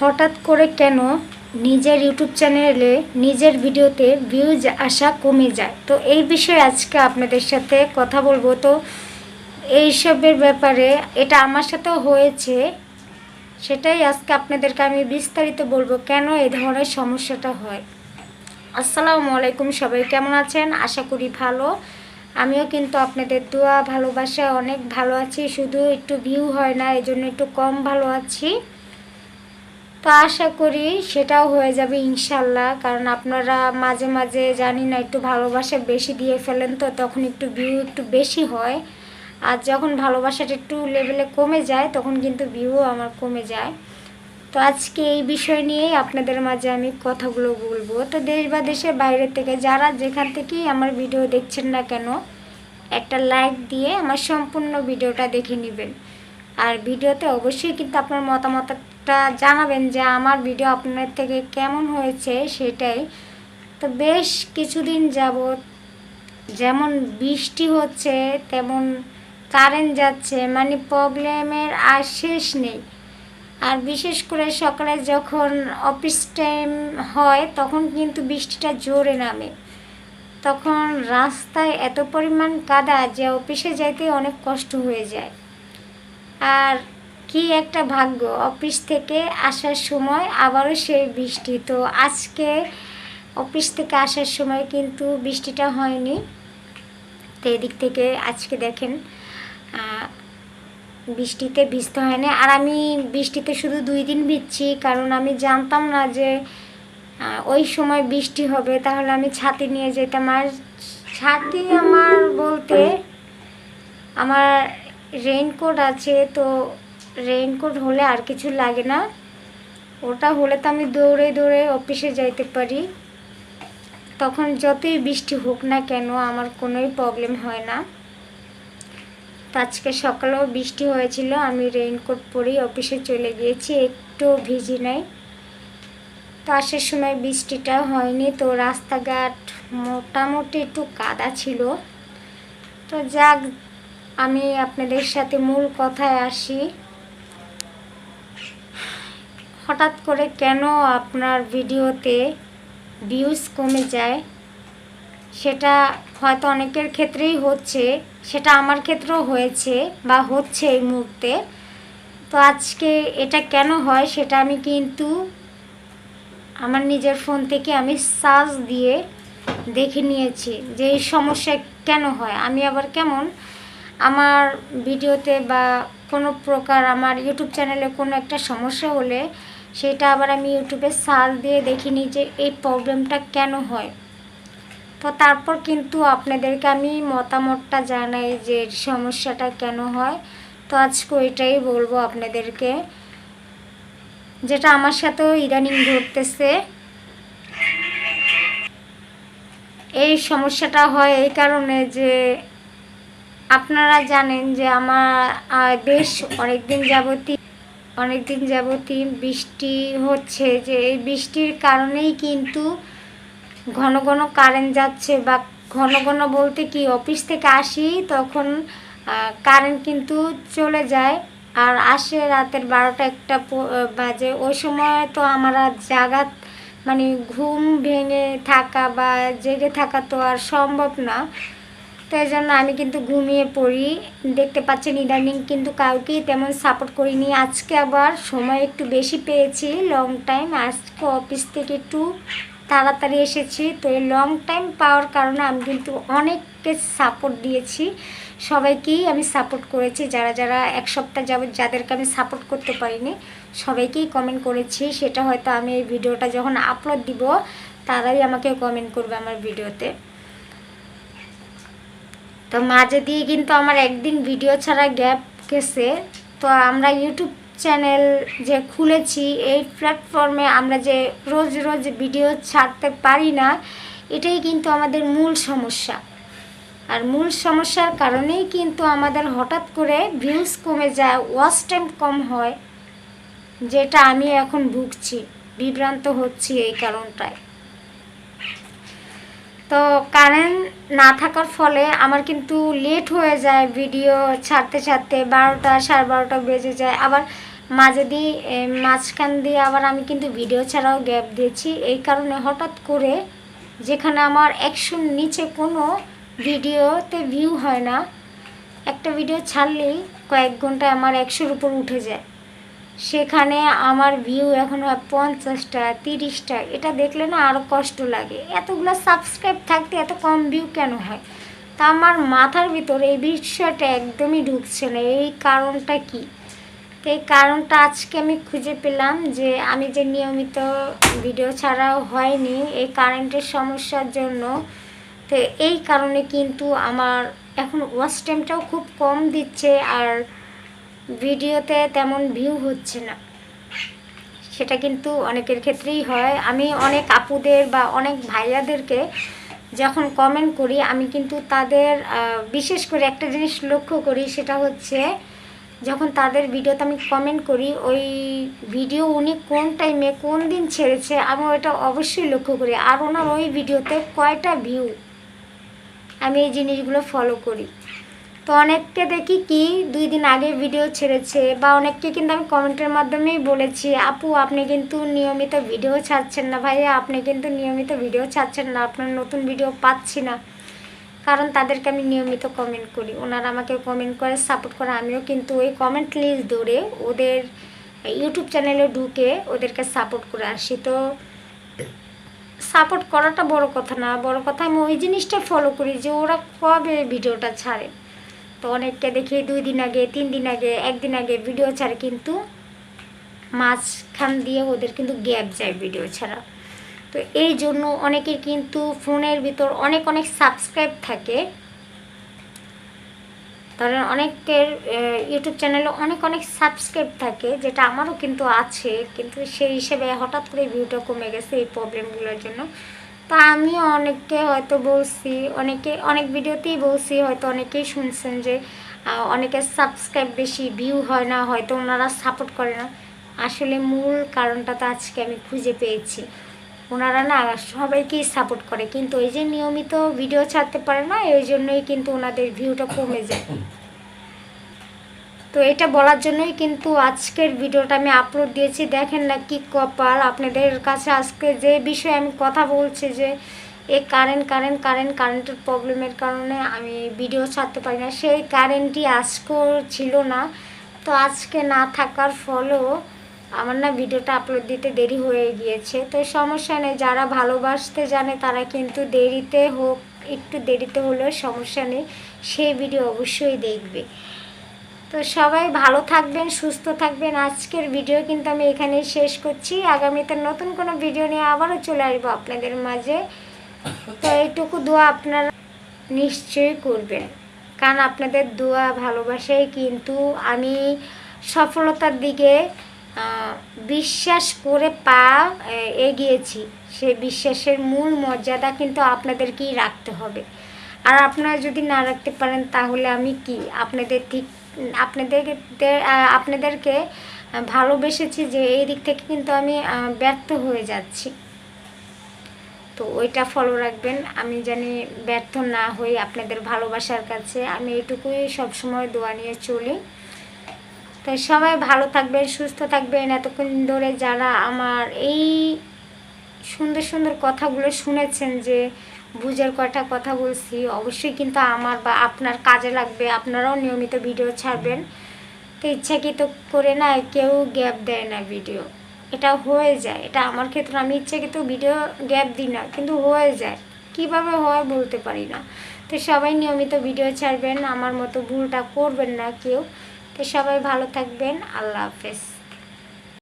হঠাৎ করে কেন নিজের ইউটিউব চ্যানেলে নিজের ভিডিওতে ভিউজ আসা কমে যায়? তো এই বিষয়ে আজকে আপনাদের সাথে কথা বলব। তো এইসবের ব্যাপারে এটা আমার সাথেও হয়েছে। সেটাই আজকে আপনাদেরকে আমি বিস্তারিত বলব কেন এই ধরনের সমস্যাটা হয়। আসসালামু আলাইকুম সবাই, কেমন আছেন? আশা করি ভালো। আমিও কিন্তু আপনাদের দোয়া, ভালোবাসা, অনেক ভালো আছি। শুধু একটু ভিউ হয় না এই জন্য একটু কম ভালো আছি। তো আশা করি সেটাও হয়ে যাবে ইনশাল্লাহ, কারণ আপনারা মাঝে মাঝে জানি না একটু ভালোবাসা বেশি দিয়ে ফেলেন তো, তখন একটু ভিউ একটু বেশি হয়। আর যখন ভালোবাসাটা একটু লেভেলে কমে যায়, তখন কিন্তু ভিউ আমার কমে যায়। তো আজকে এই বিষয় নিয়েই আপনাদের মাঝে আমি কথাগুলো বলব। তো দেশ বা দেশের বাইরে থেকে যারা যেখান থেকেই আমার ভিডিও দেখছেন না কেন, একটা লাইক দিয়ে আমার সম্পূর্ণ ভিডিওটা দেখে নেবেন। আর ভিডিওতে অবশ্যই কিন্তু আপনার মতামতটা জানাবেন যে আমার ভিডিও আপনার থেকে কেমন হয়েছে সেটাই। তো বেশ কিছুদিন যাবৎ যেমন বৃষ্টি হচ্ছে, তেমন কারেন্ট যাচ্ছে মানে প্রবলেমের আর শেষ নেই। আর বিশেষ করে সকালে যখন অফিস টাইম হয়, তখন কিন্তু বৃষ্টিটা জোরে নামে। তখন রাস্তায় এত পরিমাণ কাদা যে অফিসে যাইতে অনেক কষ্ট হয়ে যায়। আর কি একটা ভাগ্য? অফিস থেকে আসার সময় আবারও সেই বৃষ্টি। তো আজকে অফিস থেকে আসার সময় কিন্তু বৃষ্টিটা হয়নি। তো এদিক থেকে আজকে দেখেন বৃষ্টিতে ভিজতে হয়নি। আর আমি বৃষ্টিতে শুধু দুই দিন ভিজছি, কারণ আমি জানতাম না যে ওই সময় বৃষ্টি হবে। তাহলে আমি ছাতি নিয়ে যেতাম। আর ছাতি আমার বলতে, আমার রেইনকোট আছে, তো রেইনকোট হলে আর কিছু লাগে না। ওটা হলে তো আমি দৌড়ে দৌড়ে অফিসে যাইতে পারি। তখন যতই বৃষ্টি হোক না কেন আমার কোনোই প্রবলেম হয় না। তো আজকে সকালেও বৃষ্টি হয়েছিল, আমি রেইনকোট পরেই অফিসে চলে গিয়েছি, একটু ভিজি নাই। তো আসার সময় বৃষ্টিটা হয়নি, তো রাস্তাঘাট মোটামুটি একটু কাদা ছিল। তো যাক, আমি আপনাদের সাথে মূল কথায় আসি। হঠাৎ করে কেন আপনার ভিডিওতে ভিউজ কমে যায়? সেটা হয়তো অনেকের ক্ষেত্রেই হচ্ছে, সেটা আমার ক্ষেত্রেও হয়েছে বা হচ্ছে এই মুহূর্তে। তো আজকে এটা কেন হয় সেটা আমি কিন্তু আমার নিজের ফোন থেকে আমি সার্চ দিয়ে দেখে নিয়েছি যে এই সমস্যা কেন হয়। আমি আবার কেমন? আমার ভিডিওতে বা কোনো প্রকার আমার ইউটিউব চ্যানেলে কোনো একটা সমস্যা হলে সেটা আবার আমি ইউটিউবে সার্চ দিয়ে দেখিনি যে এই প্রবলেমটা কেন হয়। তো তারপর কিন্তু আপনাদেরকে আমি মতামতটা জানাই যে সমস্যাটা কেন হয়। তো আজকে ওইটাই বলব আপনাদেরকে। যেটা আমার সাথেও ইদানিং ঘটতেছে। এই সমস্যাটা হয় এই কারণে যে আপনারা জানেন যে আমার বেশ অনেক দিন যাবতই অনেক দিন যাবতই বৃষ্টি হচ্ছে যে এই বৃষ্টির কারণেই কিন্তু ঘন ঘন কারেন্ট যাচ্ছে বা ঘন ঘন বলতে কি অফিস থেকে আসি তখন কারেন্ট কিন্তু চলে যায় আর আসে রাতের বারোটা একটা বাজে। ওই সময় তো আমার জাগা মানে ঘুম ভেঙে থাকা বা জেগে থাকা তো আর সম্ভব না। তো এই জন্য আমি কিন্তু ঘুমিয়ে পড়ি। দেখতে পাচ্ছেন ইদানিং কিন্তু কাউকেই তেমন সাপোর্ট করিনি। আজকে আবার সময় একটু বেশি পেয়েছি লং টাইম আজকে অফিস থেকে একটু তাড়াতাড়ি এসেছি। তো এই লং টাইম পাওয়ার কারণে আমি কিন্তু অনেককে সাপোর্ট দিয়েছি। সবাইকেই আমি সাপোর্ট করেছি। যারা যারা এক সপ্তাহ যাবত যাদেরকে আমি সাপোর্ট করতে পারিনি, সবাইকেই কমেন্ট করেছি। সেটা হয়তো আমি এই ভিডিওটা যখন আপলোড দিব, তারাই আমাকে কমেন্ট করবে আমার ভিডিওতে তো মাঝে দিয়ে কিন্তু আমার একদিন ভিডিও ছাড়া গ্যাপ গেছে। তো আমরা ইউটিউব চ্যানেল যে খুলেছি, এই প্ল্যাটফর্মে আমরা যে রোজ রোজ ভিডিও ছাড়তে পারি না, এটাই কিন্তু আমাদের মূল সমস্যা। আর মূল সমস্যার কারণেই কিন্তু আমাদের হঠাৎ করে ভিউজ কমে যায় ওয়াচ টাইম কম হয়, যেটা আমি এখন ভুগছি, বিভ্রান্ত হচ্ছি এই কারণটায়। তো কারেন্ট না থাকার ফলে আমার কিন্তু লেট হয়ে যায় ভিডিও ছাড়তে ছাড়তে বারোটা, সাড়ে বারোটা বেজে যায়। আবার মাঝে দিয়ে মাঝখান দিয়ে আবার আমি কিন্তু ভিডিও ছাড়াও গ্যাপ দিয়েছি। এই কারণে হঠাৎ করে যেখানে আমার একশোর নিচে কোনো ভিডিওতে ভিউ হয় না, একটা ভিডিও ছাড়লেই কয়েক ঘন্টায় আমার একশোর উপর উঠে যায়। সেখানে আমার ভিউ এখন হয় পঞ্চাশটা, তিরিশটা। এটা দেখলে না আরও কষ্ট লাগে। এতগুলো সাবস্ক্রাইব থাকতে এত কম ভিউ কেন হয়? তা আমার মাথার ভিতর এই বিষয়টা একদমই ঢুকছে না। এই কারণটা কি? তো এই কারণটা আজকে আমি খুঁজে পেলাম যে আমি যে নিয়মিত ভিডিও ছাড়াও হয়নি এই কারেন্টের সমস্যার জন্য, তো এই কারণে কিন্তু আমার এখন ওয়াচ টাইমটাও খুব কম দিচ্ছে। আর ভিডিওতে তেমন ভিউ হচ্ছে না। সেটা কিন্তু অনেকের ক্ষেত্রেই হয়। আমি অনেক আপুদের বা অনেক ভাইয়াদেরকে যখন কমেন্ট করি, আমি কিন্তু তাদের বিশেষ করে একটা জিনিস লক্ষ্য করি, সেটা হচ্ছে যখন তাদের ভিডিওতে আমি কমেন্ট করি, ওই ভিডিও উনি কোন টাইমে কোন দিন ছেড়েছে, আমি ওইটা অবশ্যই লক্ষ্য করি। আর ওনার ওই ভিডিওতে কয়টা ভিউ আমি এই জিনিসগুলো ফলো করি। তো অনেককে দেখি কি দুই দিন আগে ভিডিও ছেড়েছে বা অনেককে কিন্তু আমি কমেন্টের মাধ্যমেই বলেছি, আপু, আপনি কিন্তু নিয়মিত ভিডিও ছাড়ছেন না ভাইয়া, আপনি কিন্তু নিয়মিত ভিডিও ছাড়ছেন না, আপনার নতুন ভিডিও পাচ্ছি না। কারণ তাদেরকে আমি নিয়মিত কমেন্ট করি, ওনারা আমাকে কমেন্ট করে সাপোর্ট করে, আমিও কিন্তু ওই কমেন্ট লিস্ট ধরে ওদের ইউটিউব চ্যানেলে ঢুকে ওদেরকে সাপোর্ট করে আসি। তো সাপোর্ট করাটা বড় কথা না, বড় কথা আমি ওই জিনিসটা ফলো করি যে ওরা কবে ভিডিওটা ছাড়ে। তো অনেককে দেখি দুই দিন আগে, তিন দিন আগে, একদিন আগে ভিডিও ছাড়ে কিন্তু মাঝখান দিয়ে ওদের কিন্তু গ্যাপ যায় ভিডিও ছাড়া। তো এই জন্য অনেকের কিন্তু ফোনের ভিতর অনেক অনেক সাবস্ক্রাইব থাকে। ধরেন অনেকের ইউটিউব চ্যানেলে অনেক অনেক সাবস্ক্রাইব থাকে, যেটা আমারও কিন্তু আছে, কিন্তু সেই হিসেবে হঠাৎ করে ভিউটা কমে গেছে এই প্রবলেমগুলোর জন্য। তা আমিও অনেককে হয়তো বলছি, অনেকে, অনেক ভিডিওতেই বলছি, হয়তো অনেকেই শুনছেন যে অনেকের সাবস্ক্রাইব বেশি ভিউ হয় না, হয়তো ওনারা সাপোর্ট করে না। আসলে মূল কারণটা তো আজকে আমি খুঁজে পেয়েছি। ওনারা না সবাইকেই সাপোর্ট করে, কিন্তু ওই যে নিয়মিত ভিডিও ছাড়তে পারে না, এই জন্যই কিন্তু ওনাদের ভিউটা কমে যায়। তো এটা বলার জন্যই কিন্তু আজকের ভিডিওটা আমি আপলোড দিয়েছি। দেখেন না কি কপাল। আপনাদের কাছে আজকে যে বিষয়ে আমি কথা বলছি যে এই কারেন্ট কারেন্ট কারেন্ট কারেন্টের প্রবলেমের কারণে আমি ভিডিও ছাড়তে পারি না। সেই কারেন্টই আজকেও ছিল না। তো আজকে না থাকার ফলেও আমার না ভিডিওটা আপলোড দিতে দেরি হয়ে গিয়েছে। তো সমস্যা নেই, যারা ভালোবাসতে জানে তারা কিন্তু দেরিতে হোক, একটু দেরিতে হলেও সমস্যা নেই। সেই ভিডিও অবশ্যই দেখবে। তো সবাই ভালো থাকবেন, সুস্থ থাকবেন। আজকের ভিডিও কিন্তু আমি এখানেই শেষ করছি। আগামীতে নতুন কোনো ভিডিও নিয়ে আবারও চলে আসব আপনাদের মাঝে। তো এইটুকু দোয়া আপনারা নিশ্চয়ই করবেন। কারণ আপনাদের দোয়া ভালোবাসায় কিন্তু আমি সফলতার দিকে বিশ্বাস করে পা এগিয়েছি। সে বিশ্বাসের মূল মর্যাদা কিন্তু আপনাদেরকেই রাখতে হবে। আর আপনারা যদি না রাখতে পারেন তাহলে আমি কি? আপনাদের ঠিক আপনাদেরকে আপনাদেরকে ভালোবেসেছি যে এই দিক থেকে কিন্তু আমি ব্যর্থ হয়ে যাচ্ছি। তো ওইটা ফলো রাখবেন। আমি জানি ব্যর্থ না হই আপনাদের ভালোবাসার কাছে আমি এইটুকুই সবসময় দোয়া নিয়ে চলি। তো সবাই ভালো থাকবেন, সুস্থ থাকবেন। এতক্ষণ ধরে যারা আমার এই সুন্দর সুন্দর কথাগুলো শুনেছেন যে বুঝার কয়টা কথা বলছি, অবশ্যই কিন্তু আমার বা আপনার কাজে লাগবে, আপনারাও নিয়মিত ভিডিও ছাড়বেন। তো ইচ্ছাকৃত করে না কেউ গ্যাপ দেয় না ভিডিও। এটা হয়ে যায়, এটা আমার ক্ষেত্রে আমি ইচ্ছাকৃত ভিডিও গ্যাপ দিই না, কিন্তু হয়ে যায়। কীভাবে হয় বলতে পারি না। তো সবাই নিয়মিত ভিডিও ছাড়বেন, আমার মতো ভুলটা করবেন না কেউ। তো সবাই ভালো থাকবেন, আল্লাহ হাফেজ।